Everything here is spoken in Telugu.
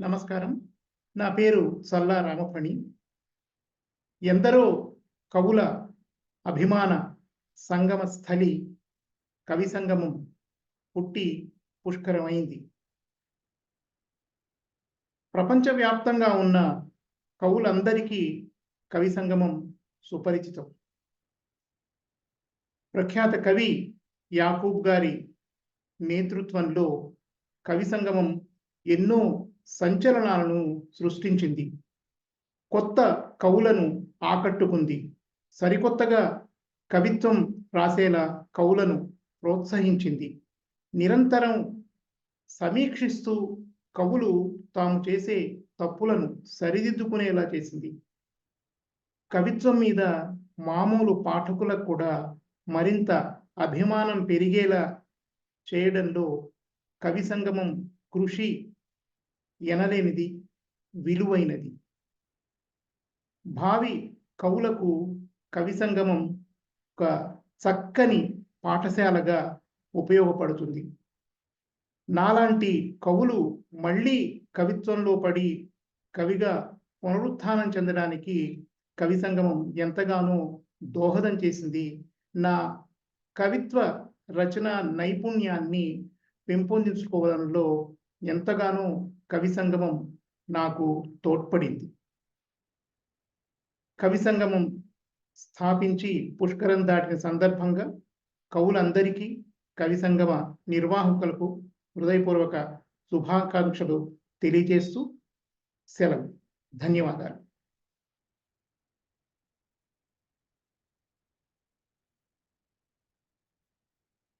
నమస్కారం. నా పేరు సల్లా రామఫణి. ఎందరో కవుల అభిమాన సంగమ స్థలి కవి సంగమం పుట్టి పుష్కరమైంది. ప్రపంచవ్యాప్తంగా ఉన్న కవులందరికీ కవి సంగమం సుపరిచితం. ప్రఖ్యాత కవి యాకూబ్ గారి నేతృత్వంలో కవి సంగమం ఎన్నో సంచలనాలను సృష్టించింది. కొత్త కవులను ఆకట్టుకుంది. సరికొత్తగా కవిత్వం రాసేలా కవులను ప్రోత్సహించింది. నిరంతరం సమీక్షిస్తూ కవులు తాము చేసే తప్పులను సరిదిద్దుకునేలా చేసింది. కవిత్వం మీద మామూలు పాఠకులకు కూడా మరింత అభిమానం పెరిగేలా చేయడంలో కవి సంగమం కృషి ఎనలేనిది విలువైనది. భావి కవులకు కవి సంగమం ఒక చక్కని పాఠశాలగా ఉపయోగపడుతుంది. నాలాంటి కవులు మళ్ళీ కవిత్వంలో పడి కవిగా పునరుత్థానం చెందడానికి కవి సంగమం ఎంతగానో దోహదం చేసింది. నా కవిత్వ రచన నైపుణ్యాన్ని పెంపొందించుకోవడంలో ఎంతగానో కవి సంగమం నాకు తోడ్పడింది. కవి సంగమం స్థాపించి పుష్కరం దాటిన సందర్భంగా కవులందరికీ కవి సంగమ నిర్వాహకులకు హృదయపూర్వక శుభాకాంక్షలు తెలియజేస్తూ సెలవు. ధన్యవాదాలు.